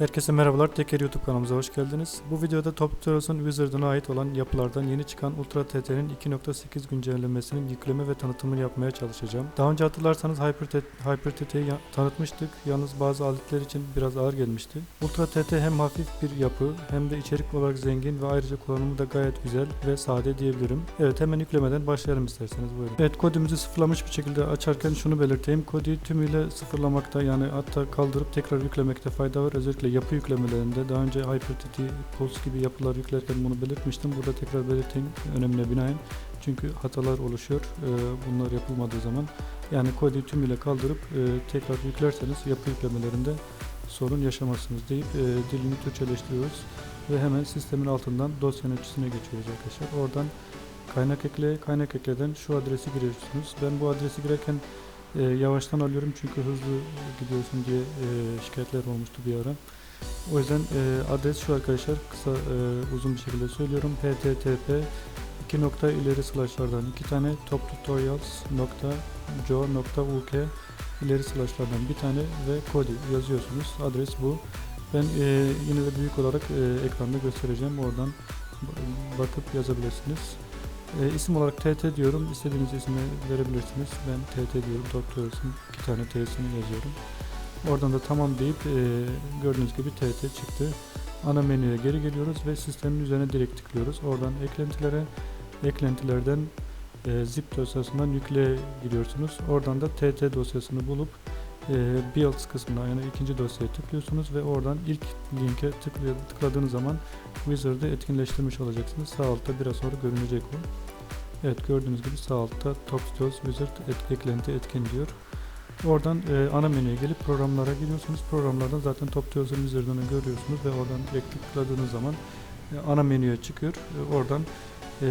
Herkese merhabalar, Teker YouTube kanalımıza hoş geldiniz. Bu videoda Top Wizard'ına ait olan yapılardan yeni çıkan Ultra TT'nin 2.8 güncellemesinin yükleme ve tanıtımını yapmaya çalışacağım. Daha önce hatırlarsanız Hyper, TT Hyper TT'yi tanıtmıştık, yalnız bazı aletler için biraz ağır gelmişti. Ultra TT hem hafif bir yapı hem de içerik olarak zengin ve ayrıca kullanımı da gayet güzel ve sade diyebilirim. Evet hemen yüklemeden başlayalım isterseniz buyurun. Evet kodumuzu sıfırlamış bir şekilde açarken şunu belirteyim. Kodu tümüyle sıfırlamakta yani hatta kaldırıp tekrar yüklemekte fayda var. Özellikle yapı yüklemelerinde daha önce HyperTT, Pulse gibi yapılar yüklerken bunu belirtmiştim. Burada tekrar belirteyim önemine binaen. Çünkü hatalar oluşuyor e, bunlar yapılmadığı zaman. Yani kodu tümüyle kaldırıp e, tekrar yüklerseniz yapı yüklemelerinde sorun yaşamazsınız deyip e, dilini Türkçeleştiriyoruz. Ve hemen sistemin altından dosya yöneticisine geçiyoruz arkadaşlar. Oradan kaynak ekle, kaynak ekleden şu adresi giriyorsunuz. Ben bu adresi girerken e, yavaştan alıyorum çünkü hızlı gidiyorsun diye e, şikayetler olmuştu bir ara. O yüzden e, adres şu arkadaşlar kısa e, uzun bir şekilde söylüyorum. http iki nokta ileri slashlardan iki tane toptutorials.co.uk ileri slashlardan bir tane ve kodi yazıyorsunuz. Adres bu. Ben e, yine de büyük olarak e, ekranda göstereceğim. Oradan ba- bakıp yazabilirsiniz. E, isim olarak TT diyorum. İstediğiniz ismi verebilirsiniz. Ben TT diyorum. Doktorasın iki tane T'sini yazıyorum. Oradan da tamam deyip e, gördüğünüz gibi TT çıktı. Ana menüye geri geliyoruz ve sistemin üzerine direkt tıklıyoruz. Oradan eklentilere, eklentilerden e, zip dosyasından yükle gidiyorsunuz. Oradan da TT dosyasını bulup e, builds kısmına yani ikinci dosyaya tıklıyorsunuz ve oradan ilk linke tıkladığınız zaman Wizard'ı etkinleştirmiş olacaksınız. Sağ altta biraz sonra görünecek o. Evet gördüğünüz gibi sağ altta Top Tools Wizard et, eklenti etkin diyor. Oradan e, ana menüye gelip programlara giriyorsunuz. Programlardan zaten Top Tools'un Wizard'ını görüyorsunuz ve oradan tıkladığınız zaman e, ana menüye çıkıyor. E, oradan e,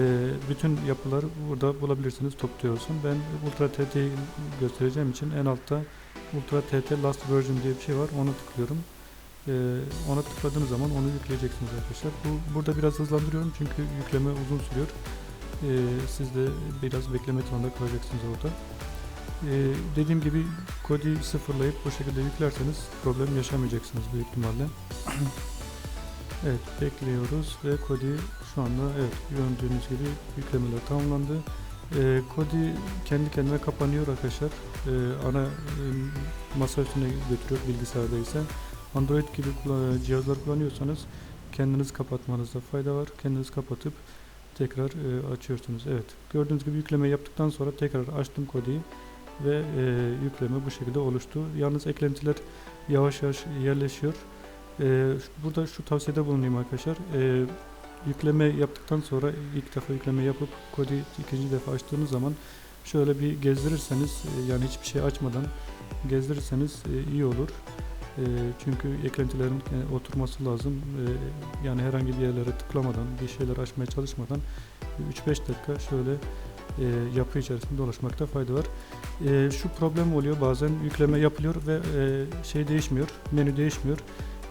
bütün yapıları burada bulabilirsiniz Top Tools'un. Ben Ultra TT'yi göstereceğim için en altta Ultra TT Last Version diye bir şey var. Onu tıklıyorum. Ee, ona tıkladığınız zaman onu yükleyeceksiniz arkadaşlar. Bu burada biraz hızlandırıyorum çünkü yükleme uzun sürüyor. Ee, siz de biraz beklemek zorunda kalacaksınız orada. Ee, dediğim gibi kodu sıfırlayıp bu şekilde yüklerseniz problem yaşamayacaksınız büyük ihtimalle. evet bekliyoruz ve kodu şu anda evet gördüğünüz gibi yüklemeler tamamlandı. Ee, Kodi kendi kendine kapanıyor arkadaşlar. Ee, ana e, masa üstüne götürüyor bilgisayarda ise. Android gibi kullan- cihazlar kullanıyorsanız kendiniz kapatmanızda fayda var. Kendiniz kapatıp tekrar e, açıyorsunuz. Evet gördüğünüz gibi yükleme yaptıktan sonra tekrar açtım Kodi'yi ve e, yükleme bu şekilde oluştu. Yalnız eklentiler yavaş yavaş yerleşiyor. E, burada şu tavsiyede bulunayım arkadaşlar. E, yükleme yaptıktan sonra ilk defa yükleme yapıp kodu ikinci defa açtığınız zaman şöyle bir gezdirirseniz e, yani hiçbir şey açmadan gezdirirseniz e, iyi olur. E, Çünkü eklentilerin e, oturması lazım. E, Yani herhangi bir yerlere tıklamadan, bir şeyler açmaya çalışmadan 3-5 dakika şöyle e, yapı içerisinde dolaşmakta fayda var. E, Şu problem oluyor bazen yükleme yapılıyor ve e, şey değişmiyor, menü değişmiyor.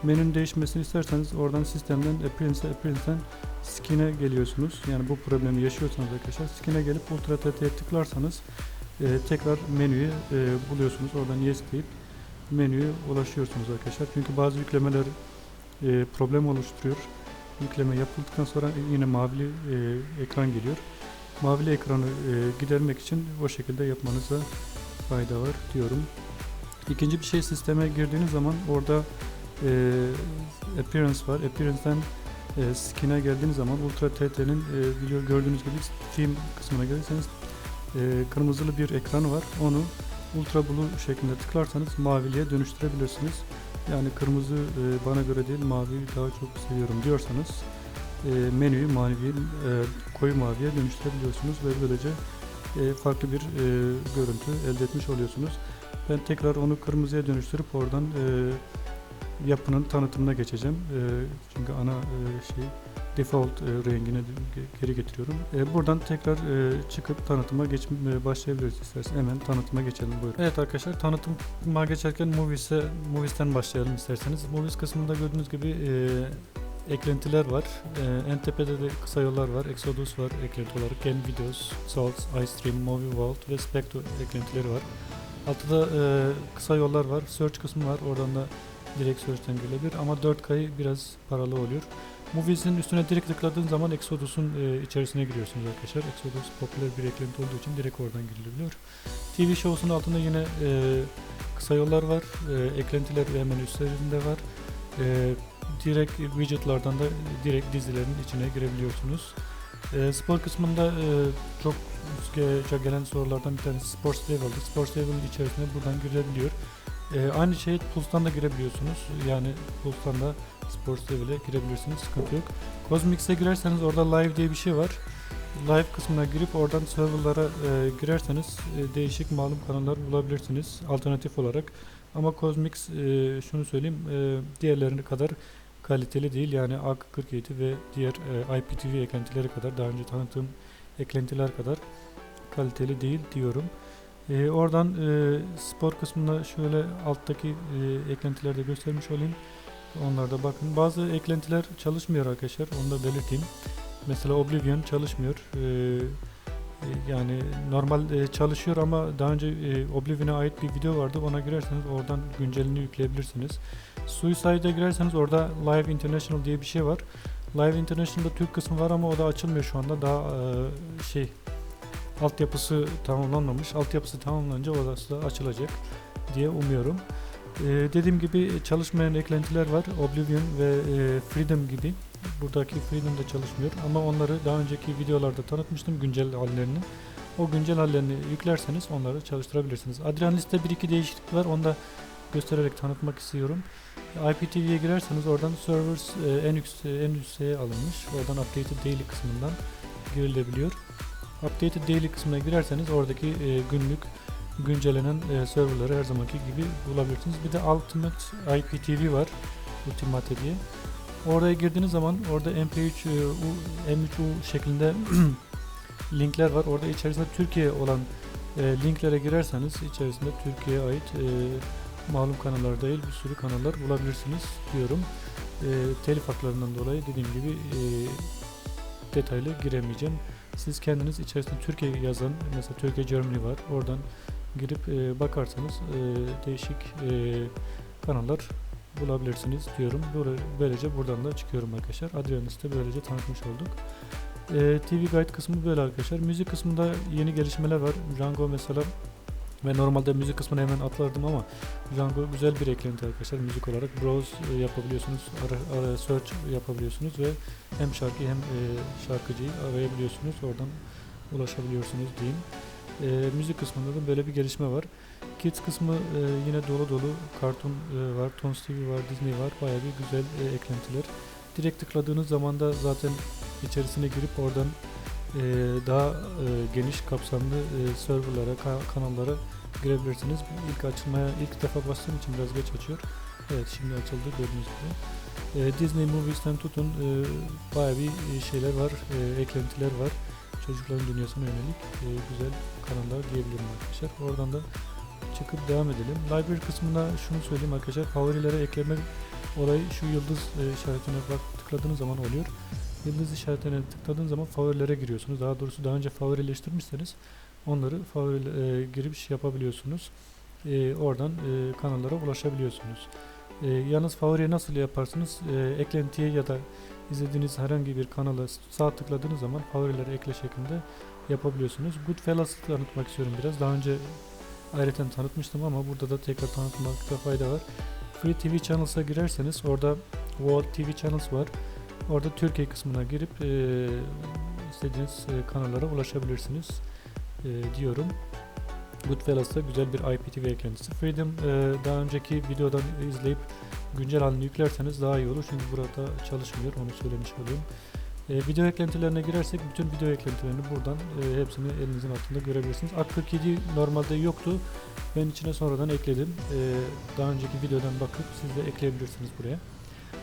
Menünün değişmesini isterseniz oradan sistemden Appearance'e Appearance'den Skin'e geliyorsunuz. Yani bu problemi yaşıyorsanız arkadaşlar Skin'e gelip Ultra TT'ye tıklarsanız e, tekrar menüyü e, buluyorsunuz. Oradan Yes deyip menüye ulaşıyorsunuz arkadaşlar. Çünkü bazı yüklemeler e, problem oluşturuyor. Yükleme yapıldıktan sonra yine mavili e, ekran geliyor. Mavili ekranı e, gidermek için o şekilde yapmanıza fayda var diyorum. İkinci bir şey sisteme girdiğiniz zaman orada e, appearance var. Appearance'den e, skin'e geldiğiniz zaman Ultra TT'nin e, biliyor gördüğünüz gibi theme kısmına gelirseniz e, kırmızılı bir ekranı var. Onu Ultra Blue şeklinde tıklarsanız maviliğe dönüştürebilirsiniz. Yani kırmızı e, bana göre değil maviyi daha çok seviyorum diyorsanız menüyü mavi, e, koyu maviye dönüştürebiliyorsunuz ve böylece e, farklı bir e, görüntü elde etmiş oluyorsunuz. Ben tekrar onu kırmızıya dönüştürüp oradan e, yapının tanıtımına geçeceğim. E, çünkü ana e, şey default e, rengine ge- geri getiriyorum. E, buradan tekrar e, çıkıp tanıtıma geç e, başlayabiliriz istersen. Hemen tanıtıma geçelim buyurun. Evet arkadaşlar tanıtıma geçerken Movies'e Movies'ten başlayalım isterseniz. Movies kısmında gördüğünüz gibi e, eklentiler var. E, en tepede de kısa yollar var. Exodus var eklenti olarak. Gen Videos, Salts, iStream, Movie Vault ve Spectre eklentileri var. Altta e, kısa yollar var. Search kısmı var. Oradan da direkt search'ten gelebilir ama 4K biraz paralı oluyor. Movies'in üstüne direkt tıkladığın zaman Exodus'un e, içerisine giriyorsunuz arkadaşlar. Exodus popüler bir eklenti olduğu için direkt oradan girilebiliyor. TV Shows'un altında yine e, kısa yollar var. E, eklentiler hemen üstlerinde var. E, direkt widgetlardan da direkt dizilerin içine girebiliyorsunuz. E, spor kısmında e, çok ge- gelen sorulardan bir tanesi Sports Level'dı. Sports Level'ın içerisine buradan girebiliyor. E, aynı şey Pulse'dan da girebiliyorsunuz. Yani Pulse'dan da Sports Level'e girebilirsiniz. Sıkıntı yok. Cosmix'e girerseniz orada Live diye bir şey var. Live kısmına girip oradan serverlara e, girerseniz e, değişik malum kanallar bulabilirsiniz alternatif olarak. Ama Cosmix e, şunu söyleyeyim e, diğerlerine kadar kaliteli değil. Yani AK47 ve diğer e, IPTV eklentileri kadar daha önce tanıttığım eklentiler kadar kaliteli değil diyorum. E, oradan e, spor kısmında şöyle alttaki e, eklentileri de göstermiş olayım. Onlarda bakın. Bazı eklentiler çalışmıyor arkadaşlar. Onu da belirteyim. Mesela Oblivion çalışmıyor. Ee, e, yani normal e, çalışıyor ama daha önce e, Oblivion'a ait bir video vardı. Ona girerseniz oradan güncelini yükleyebilirsiniz. Suicide'a girerseniz orada Live International diye bir şey var. Live International'da Türk kısmı var ama o da açılmıyor şu anda. Daha e, şey altyapısı tamamlanmamış. Altyapısı tamamlanınca orası da açılacak diye umuyorum. Ee, dediğim gibi çalışmayan eklentiler var. Oblivion ve e, Freedom gibi. Buradaki Freedom da çalışmıyor ama onları daha önceki videolarda tanıtmıştım güncel hallerini. O güncel hallerini yüklerseniz onları çalıştırabilirsiniz. Adrian liste 1-2 değişiklik var. Onu da göstererek tanıtmak istiyorum. IPTV'ye girerseniz oradan servers e, en üst en üste alınmış. Oradan updated daily kısmından girilebiliyor. Updated daily kısmına girerseniz oradaki e, günlük güncellenen e, serverları her zamanki gibi bulabilirsiniz. Bir de Ultimate IPTV var. Ultimate diye. Oraya girdiğiniz zaman orada MP3 e, U, M3U şeklinde linkler var. Orada içerisinde Türkiye olan e, linklere girerseniz içerisinde Türkiye'ye ait e, malum kanallar değil bir sürü kanallar bulabilirsiniz diyorum. E, telif haklarından dolayı dediğim gibi e, detaylı giremeyeceğim. Siz kendiniz içerisinde Türkiye yazan mesela Türkiye Germany var. Oradan girip e, bakarsanız e, değişik e, kanallar bulabilirsiniz diyorum. Böyle, böylece buradan da çıkıyorum arkadaşlar. Adrianis'te böylece tanıtmış olduk. E, TV Guide kısmı böyle arkadaşlar. Müzik kısmında yeni gelişmeler var. Django mesela ve normalde müzik kısmına hemen atlardım ama Django güzel bir eklenti arkadaşlar müzik olarak. Browse e, yapabiliyorsunuz, ara, ara, search yapabiliyorsunuz ve hem şarkı hem e, şarkıcıyı arayabiliyorsunuz. Oradan ulaşabiliyorsunuz diyeyim. E, müzik kısmında da böyle bir gelişme var. Kids kısmı e, yine dolu dolu kartun e, var, Toons TV var, Disney var. Bayağı bir güzel e, eklentiler. Direkt tıkladığınız zaman da zaten içerisine girip oradan e, daha e, geniş kapsamlı e, serverlara, ka- kanallara girebilirsiniz. İlk açılmaya ilk defa bastığım için biraz geç açıyor. Evet şimdi açıldı gördüğünüz gibi. E, Disney Movies'ten tutun e, bayağı bir e, şeyler var, e, eklentiler var. Çocukların dünyasına yönelik e, güzel kanallar diyebilirim arkadaşlar. Oradan da çıkıp devam edelim. Library kısmına şunu söyleyeyim arkadaşlar. Favorilere ekleme olayı şu yıldız e, işaretine bak tıkladığınız zaman oluyor. Yıldız işaretine tıkladığınız zaman favorilere giriyorsunuz. Daha doğrusu daha önce favorileştirmişseniz onları favori e, girip şey yapabiliyorsunuz. E, oradan e, kanallara ulaşabiliyorsunuz. E, yalnız favoriye nasıl yaparsınız? E, eklentiye ya da izlediğiniz herhangi bir kanala sağ tıkladığınız zaman favorilere ekle şeklinde yapabiliyorsunuz. Goodfellas'ı tanıtmak istiyorum biraz. Daha önce ayrıca tanıtmıştım ama burada da tekrar tanıtmakta fayda var. Free TV Channels'a girerseniz orada World TV Channels var. Orada Türkiye kısmına girip e, istediğiniz kanallara ulaşabilirsiniz e, diyorum. Goodfellas da güzel bir IPTV eklentisi. Freedom e, daha önceki videodan izleyip güncel halini yüklerseniz daha iyi olur. Çünkü burada çalışmıyor. Onu söylemiş olayım. E, video eklentilerine girersek bütün video eklentilerini buradan e, hepsini elinizin altında görebilirsiniz. AK47 normalde yoktu. Ben içine sonradan ekledim. E, daha önceki videodan bakıp siz de ekleyebilirsiniz buraya.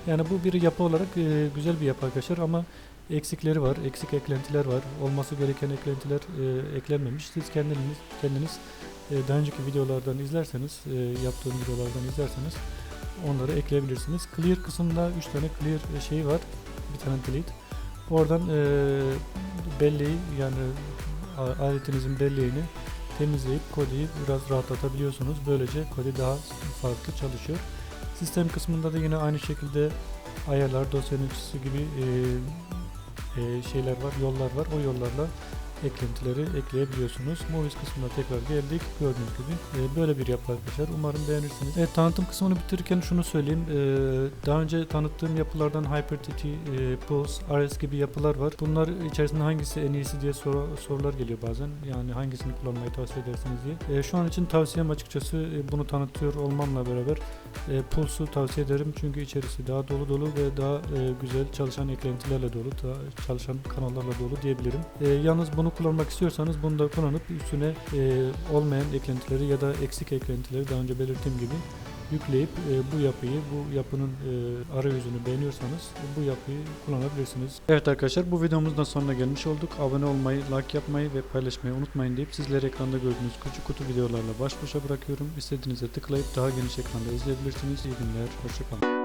Yani bu bir yapı olarak e, güzel bir yapı arkadaşlar ama eksikleri var, eksik eklentiler var. Olması gereken eklentiler e, eklenmemiş. Siz kendiniz kendiniz e, daha önceki videolardan izlerseniz, e, yaptığım videolardan izlerseniz onları ekleyebilirsiniz. Clear kısmında 3 tane clear şeyi var. Bir tane delete. Oradan e, belleği yani aletinizin belleğini temizleyip kodeyi biraz rahatlatabiliyorsunuz. Böylece kode daha farklı çalışıyor. Sistem kısmında da yine aynı şekilde ayarlar, dosya yöneticisi gibi e, e, şeyler var, yollar var. O yollarla eklentileri ekleyebiliyorsunuz. Movies kısmına tekrar geldik. Gördüğünüz gibi e, böyle bir yapı arkadaşlar. Umarım beğenirsiniz. Evet tanıtım kısmını bitirirken şunu söyleyeyim. E, daha önce tanıttığım yapılardan HyperTT, e, Pulse, RS gibi yapılar var. Bunlar içerisinde hangisi en iyisi diye soru, sorular geliyor bazen. Yani hangisini kullanmayı tavsiye edersiniz diye. E, şu an için tavsiyem açıkçası e, bunu tanıtıyor olmamla beraber e, Pulse'u tavsiye ederim. Çünkü içerisi daha dolu dolu ve daha e, güzel çalışan eklentilerle dolu, daha çalışan kanallarla dolu diyebilirim. E, yalnız bunu kullanmak istiyorsanız bunu da kullanıp üstüne e, olmayan eklentileri ya da eksik eklentileri daha önce belirttiğim gibi yükleyip e, bu yapıyı, bu yapının e, arayüzünü beğeniyorsanız bu yapıyı kullanabilirsiniz. Evet arkadaşlar bu videomuzun da sonuna gelmiş olduk. Abone olmayı, like yapmayı ve paylaşmayı unutmayın deyip sizleri ekranda gördüğünüz küçük kutu videolarla baş başa bırakıyorum. İstediğinizde tıklayıp daha geniş ekranda izleyebilirsiniz. İyi günler, hoşçakalın.